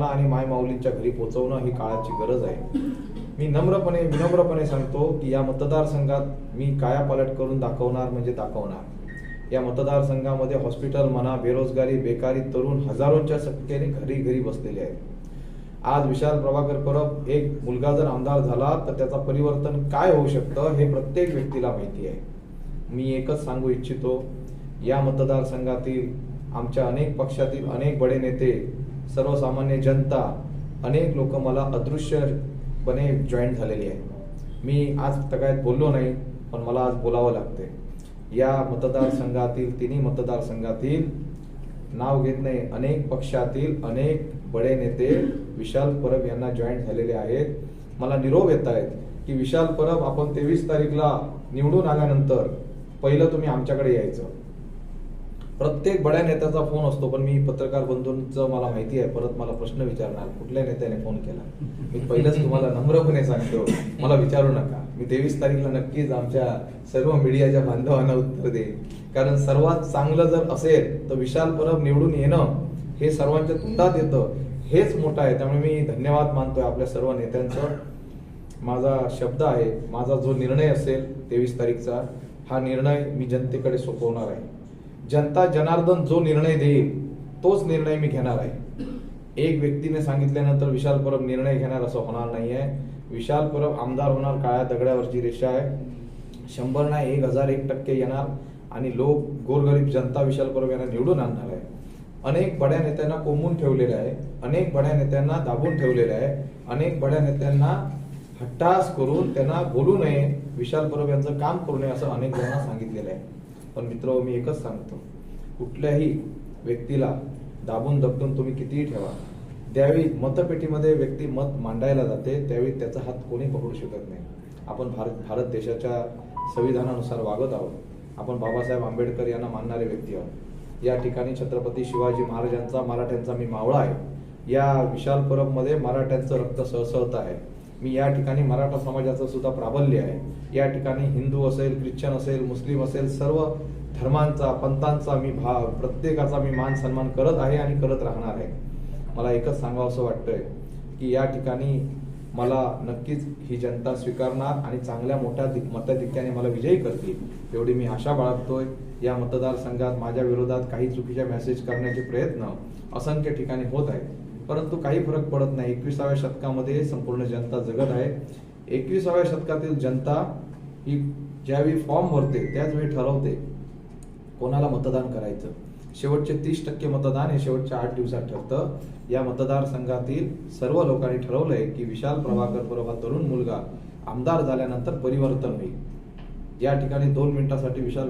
आणि मायमाऊलींच्या घरी पोहोचवणं ही काळाची गरज आहे. मी नम्रपणे विनम्रपणे सांगतो की या मतदारसंघात मी कायापालट करून दाखवणार म्हणजे दाखवणार. या मतदारसंघामध्ये हॉस्पिटल म्हणा बेरोजगारी बेकारी तरुण हजारोंच्या संख्येने घरी घरी बसलेले आहेत. आज विशाल प्रभाकर परब एक मुलगा जर आमदार झाला तर त्याचा परिवर्तन काय होऊ शकतं हे प्रत्येक व्यक्तीला माहिती आहे. मी एकच सांगू इच्छितो या मतदारसंघातील आमच्या अनेक पक्षातील अनेक बडे नेते सर्वसामान्य जनता अनेक लोक मला अदृश्यपणे जॉईन झालेली आहे मी आज तगायत बोललो नाही पण मला आज बोलावं लागते या मतदारसंघातील तिन्ही मतदारसंघातील नाव घेत नाही अनेक पक्षातील अनेक बडे नेते विशाल परब यांना जॉईन झालेले आहेत. मला निरोप येत आहेत की विशाल परब आपण तेवीस तारीखला निवडून आल्यानंतर पहिलं तुम्ही आमच्याकडे यायचं. प्रत्येक बड्या नेत्याचा फोन असतो पण मी पत्रकार बंधूंचं मला माहिती आहे परत मला प्रश्न विचारणार कुठल्या नेत्याने फोन केला? मी पहिलंच तुम्हाला नम्रपणे सांगतो मला विचारू नका. मी तेवीस तारीखला नक्कीच आमच्या सर्व मीडियाच्या बांधवांना उत्तर देईन. कारण सर्वात चांगलं जर असेल तर विशाल परब निवडून येणं हे सर्वांच्या तोंडात येतं हेच मोठं आहे. त्यामुळे मी धन्यवाद मानतोय आपल्या सर्व नेत्यांचं. माझा शब्द आहे माझा जो निर्णय असेल तेवीस तारीखचा हा निर्णय मी जनतेकडे सोपवणार आहे. जनता जनार्दन जो निर्णय देईल तोच निर्णय मी घेणार आहे. एक व्यक्तीने सांगितल्यानंतर विशाल परब निर्णय घेणार असं होणार नाही आहे विशाल परब आमदार होणार काळ्या दगड्यावरची रेषा आहे. शंभर नाही एक हजार एक टक्के येणार आणि लोक गोरगरीब जनता विशाल परब यांना निवडून आणणार आहे. अनेक बड्या नेत्यांना कोंबून ठेवलेलं आहे. अनेक बड्या नेत्यांना दाबून ठेवलेलं आहे. अनेक बड्या नेत्यांना हट्टास करून त्यांना बोलू नये. विशाल परब यांचं काम करू नये असं अनेक जणांना सांगितलेलं आहे. पण मित्र मी एकच सांगतो. कुठल्याही व्यक्तीला दाबून दबून तुम्ही कितीही ठेवा. त्यावेळी मतपेटीमध्ये व्यक्ती मत मांडायला जाते त्यावेळी त्याचा हात कोणी पकडू शकत नाही. आपण भारत भारत देशाच्या संविधानानुसार वागत आहोत. आपण बाबासाहेब आंबेडकर यांना मानणारे व्यक्ती आहोत. या ठिकाणी छत्रपती शिवाजी महाराजांचा मराठ्यांचा मी मावळा आहे. या विशाल परबमध्ये मराठ्यांचं रक्त सळसळत आहे. मी या ठिकाणी मराठा समाजाचं सुद्धा प्राबल्य आहे. या ठिकाणी हिंदू असेल ख्रिश्चन असेल मुस्लिम असेल सर्व धर्मांचा पंथांचा मी भाव प्रत्येकाचा मी मान सन्मान करत आहे आणि करत राहणार आहे. मला एकच सांगावं असं वाटतंय की या ठिकाणी मला नक्कीच ही जनता स्वीकारणार आणि चांगल्या मोठ्या दि- मताधिक्याने मला विजयी करतील एवढी मी आशा बाळगतोय. या मतदारसंघात माझ्या विरोधात काही चुकीच्या मेसेज करण्याचे प्रयत्न असंख्य ठिकाणी होत आहेत. परंतु काही फरक पडत नाही. एकविसाव्या शतकामध्ये संपूर्ण जनता जगत आहे. एकविसाव्या शतकातील जनता ही ज्यावेळी फॉर्म भरते त्याच वेळी ठरवते कोणाला मतदान करायचं. शेवटचे तीस टक्के मतदान हे शेवटच्या आठ दिवसात ठरतं. या मतदारसंघातील सर्व लोकांनी ठरवलंय की विशाल प्रभाकर बरोबर तरुण मुलगा आमदार झाल्यानंतर परिवर्तन होईल. या ठिकाणी दोन मिनिटासाठी विशाल